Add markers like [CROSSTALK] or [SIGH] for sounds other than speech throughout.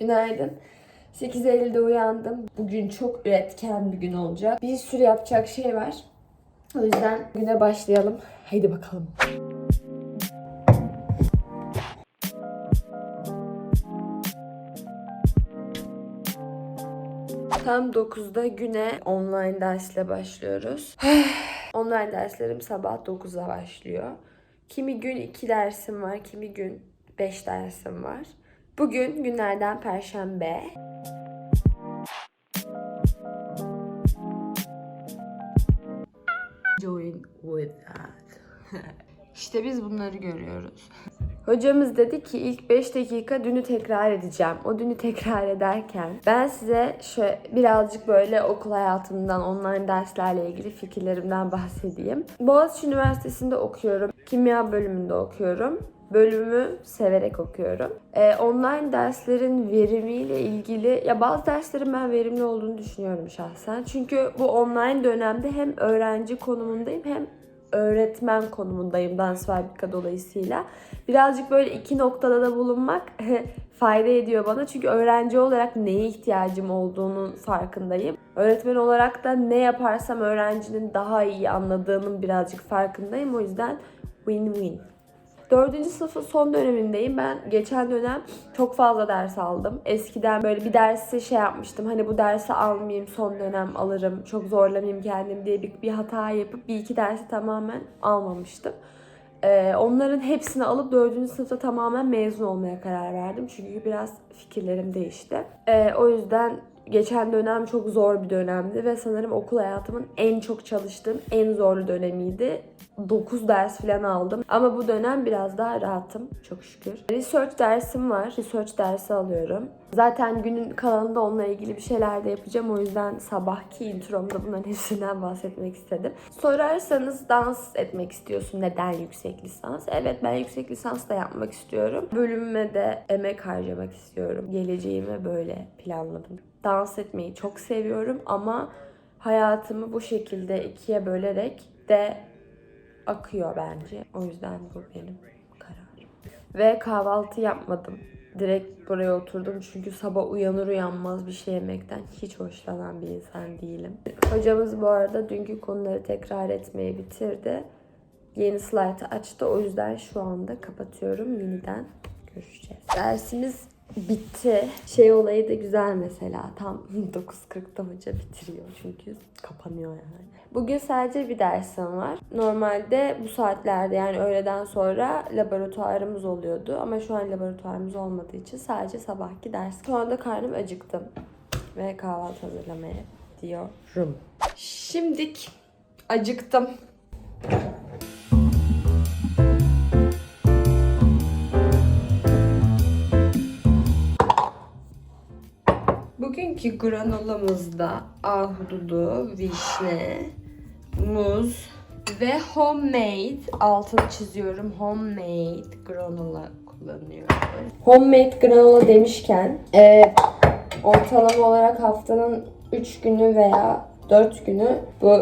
Günaydın. 8 Eylül'de uyandım. Bugün çok üretken bir gün olacak. Bir sürü yapacak şey var. O yüzden güne başlayalım. Haydi bakalım. Tam 9'da güne online dersle başlıyoruz. [SIGHS] online derslerim sabah 9'da başlıyor. Kimi gün 2 dersim var, kimi gün 5 dersim var. Bugün günlerden perşembe. Join with us. [LAUGHS] işte biz bunları görüyoruz. Hocamız dedi ki ilk 5 dakika dünü tekrar edeceğim. O dünü tekrar ederken ben size şöyle birazcık böyle okul hayatımdan, online derslerle ilgili fikirlerimden bahsedeyim. Boğaziçi Üniversitesi'nde okuyorum. Kimya bölümünde okuyorum. Bölümü severek okuyorum. Ee, online derslerin verimiyle ilgili ya bazı derslerin ben verimli olduğunu düşünüyorum şahsen. Çünkü bu online dönemde hem öğrenci konumundayım hem öğretmen konumundayım dans fabrika dolayısıyla. Birazcık böyle iki noktada da bulunmak [LAUGHS] fayda ediyor bana. Çünkü öğrenci olarak neye ihtiyacım olduğunun farkındayım. Öğretmen olarak da ne yaparsam öğrencinin daha iyi anladığının birazcık farkındayım. O yüzden win-win. Dördüncü sınıfın son dönemindeyim. Ben geçen dönem çok fazla ders aldım. Eskiden böyle bir dersi şey yapmıştım. Hani bu dersi almayayım son dönem alırım. Çok zorlamayayım kendim diye bir, bir hata yapıp bir iki dersi tamamen almamıştım. Ee, onların hepsini alıp dördüncü sınıfta tamamen mezun olmaya karar verdim. Çünkü biraz fikirlerim değişti. Ee, o yüzden geçen dönem çok zor bir dönemdi ve sanırım okul hayatımın en çok çalıştığım en zorlu dönemiydi. 9 ders falan aldım. Ama bu dönem biraz daha rahatım çok şükür. Research dersim var. Research dersi alıyorum. Zaten günün kalanında onunla ilgili bir şeyler de yapacağım. O yüzden sabahki intromda bunların hepsinden bahsetmek istedim. Sorarsanız dans etmek istiyorsun. Neden yüksek lisans? Evet ben yüksek lisans da yapmak istiyorum. Bölümüme de emek harcamak istiyorum. Geleceğimi böyle planladım. Dans etmeyi çok seviyorum ama hayatımı bu şekilde ikiye bölerek de akıyor bence. O yüzden bu benim kararım. Ve kahvaltı yapmadım. Direkt buraya oturdum çünkü sabah uyanır uyanmaz bir şey yemekten hiç hoşlanan bir insan değilim. Hocamız bu arada dünkü konuları tekrar etmeyi bitirdi. Yeni slaytı açtı. O yüzden şu anda kapatıyorum. Yeniden görüşeceğiz. Dersimiz bitti. Şey olayı da güzel mesela. Tam [LAUGHS] 9.40'da hoca bitiriyor çünkü kapanıyor yani. Bugün sadece bir dersim var. Normalde bu saatlerde yani öğleden sonra laboratuvarımız oluyordu. Ama şu an laboratuvarımız olmadığı için sadece sabahki ders. Şu anda karnım acıktım. Ve kahvaltı hazırlamaya diyorum. Şimdik acıktım. Bugünkü granolamızda ahududu, vişne, muz ve homemade altını çiziyorum. Homemade granola kullanıyorum. Homemade granola demişken e, ortalama olarak haftanın 3 günü veya 4 günü bu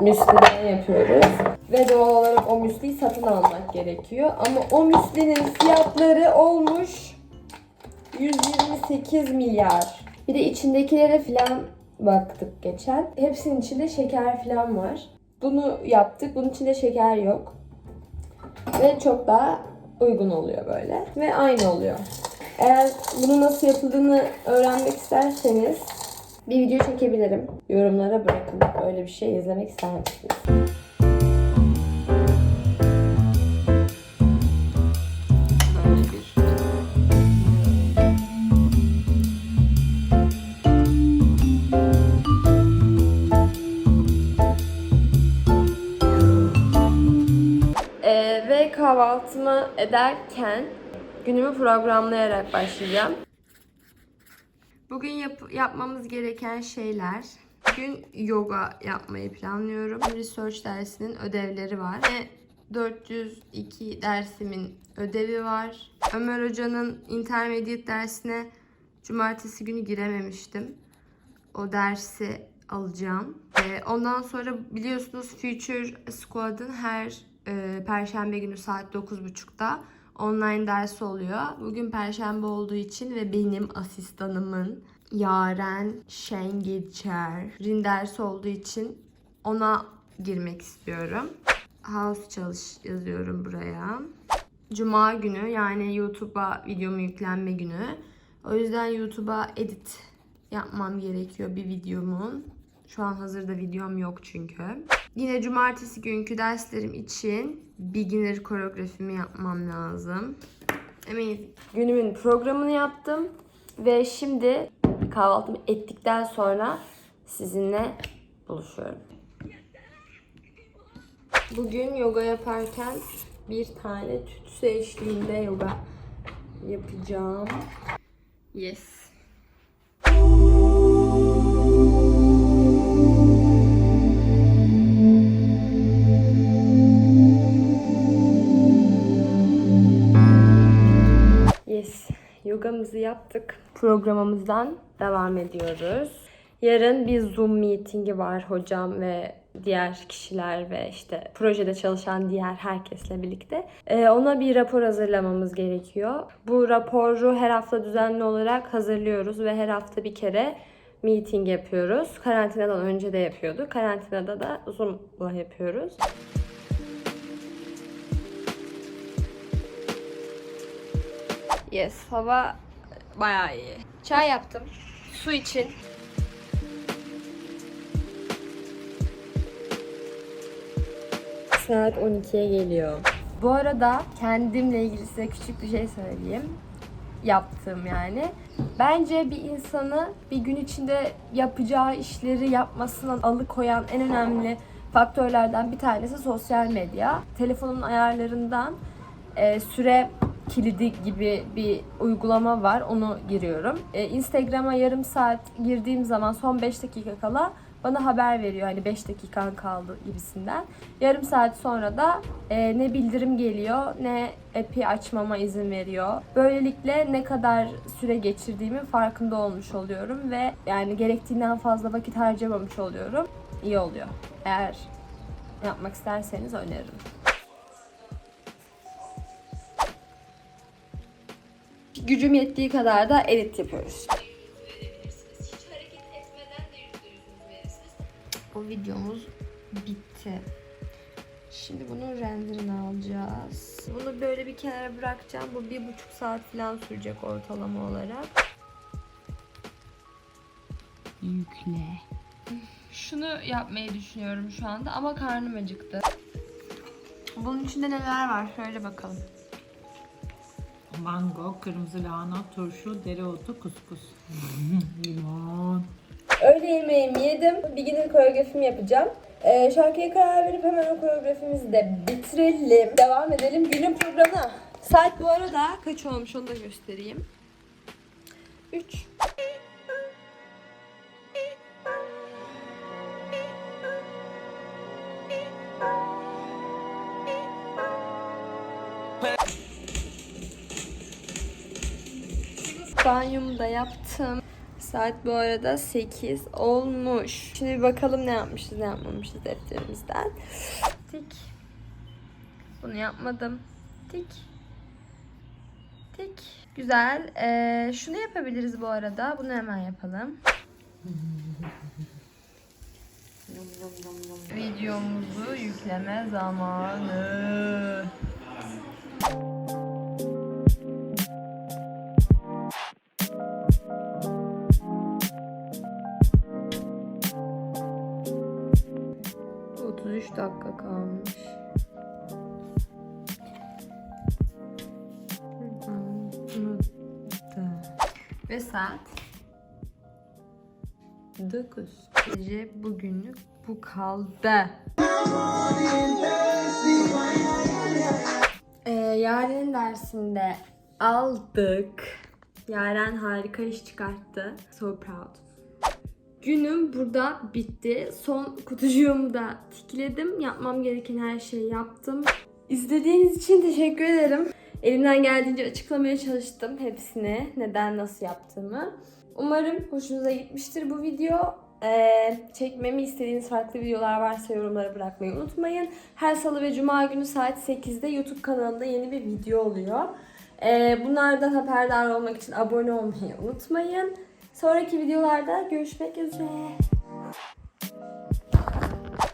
müsliden yapıyoruz. Ve doğal olarak o müsliyi satın almak gerekiyor. Ama o müslinin fiyatları olmuş 128 milyar. Bir de içindekilere falan baktık geçen. Hepsinin içinde şeker falan var. Bunu yaptık. Bunun içinde şeker yok. Ve çok daha uygun oluyor böyle. Ve aynı oluyor. Eğer bunu nasıl yapıldığını öğrenmek isterseniz bir video çekebilirim. Yorumlara bırakın. Öyle bir şey izlemek ister misiniz? Kahvaltımı ederken günümü programlayarak başlayacağım. Bugün yap- yapmamız gereken şeyler. Bugün yoga yapmayı planlıyorum. Research dersinin ödevleri var. Ve 402 dersimin ödevi var. Ömer Hoca'nın intermediate dersine cumartesi günü girememiştim. O dersi alacağım. Ondan sonra biliyorsunuz Future Squad'ın her e, perşembe günü saat 9.30'da online dersi oluyor. Bugün perşembe olduğu için ve benim asistanımın Yaren Şengeçer'in dersi olduğu için ona girmek istiyorum. House çalış yazıyorum buraya. Cuma günü yani YouTube'a videomu yüklenme günü. O yüzden YouTube'a edit yapmam gerekiyor bir videomun. Şu an hazırda videom yok çünkü. Yine cumartesi günkü derslerim için beginner koreografimi yapmam lazım. Amazing. Günümün programını yaptım ve şimdi kahvaltımı ettikten sonra sizinle buluşuyorum. Bugün yoga yaparken bir tane tütsü eşliğinde yoga yapacağım. Yes. Yes. Yogamızı yaptık. Programımızdan devam ediyoruz. Yarın bir Zoom meetingi var hocam ve diğer kişiler ve işte projede çalışan diğer herkesle birlikte. Ee, ona bir rapor hazırlamamız gerekiyor. Bu raporu her hafta düzenli olarak hazırlıyoruz ve her hafta bir kere meeting yapıyoruz. Karantinadan önce de yapıyorduk. Karantinada da Zoom'la yapıyoruz. Yes, hava bayağı iyi. Çay yaptım. Su için. Saat 12'ye geliyor. Bu arada kendimle ilgili size küçük bir şey söyleyeyim. Yaptığım yani. Bence bir insanı bir gün içinde yapacağı işleri yapmasından alıkoyan en önemli faktörlerden bir tanesi sosyal medya. Telefonun ayarlarından e, süre kilidi gibi bir uygulama var. Onu giriyorum. E, Instagram'a yarım saat girdiğim zaman son 5 dakika kala bana haber veriyor. Hani 5 dakikan kaldı gibisinden. Yarım saat sonra da e, ne bildirim geliyor ne app'i açmama izin veriyor. Böylelikle ne kadar süre geçirdiğimin farkında olmuş oluyorum ve yani gerektiğinden fazla vakit harcamamış oluyorum. İyi oluyor. Eğer yapmak isterseniz öneririm. Gücüm yettiği kadar da edit yapıyoruz. O videomuz bitti. Şimdi bunun renderini alacağız. Bunu böyle bir kenara bırakacağım. Bu bir buçuk saat falan sürecek ortalama olarak. Yükle. Şunu yapmayı düşünüyorum şu anda ama karnım acıktı. Bunun içinde neler var? Şöyle bakalım. Mango, kırmızı lahana, turşu, dereotu, kuskus. [LAUGHS] Limon. Öğle yemeğimi yedim. Beginner koreografimi yapacağım. Ee, şarkıya karar verip hemen o koreografimizi de bitirelim. Devam edelim günün programına. Saat bu arada kaç olmuş onu da göstereyim. 3. Banyomu da yaptım. Saat bu arada 8 olmuş. Şimdi bir bakalım ne yapmışız ne yapmamışız defterimizden. Tik. Bunu yapmadım. Tik. Tik. Güzel. Ee, şunu yapabiliriz bu arada. Bunu hemen yapalım. Videomuzu yükleme zamanı. Ve saat 9. Gece bugünlük bu kaldı. Ee, Yaren'in dersinde aldık. Yaren harika iş çıkarttı. So proud. Günüm burada bitti. Son kutucuğumu da tikledim. Yapmam gereken her şeyi yaptım. İzlediğiniz için teşekkür ederim. Elimden geldiğince açıklamaya çalıştım hepsini. Neden, nasıl yaptığımı. Umarım hoşunuza gitmiştir bu video. Ee, çekmemi istediğiniz farklı videolar varsa yorumlara bırakmayı unutmayın. Her salı ve cuma günü saat 8'de YouTube kanalımda yeni bir video oluyor. Ee, bunlardan haberdar olmak için abone olmayı unutmayın. Sonraki videolarda görüşmek üzere.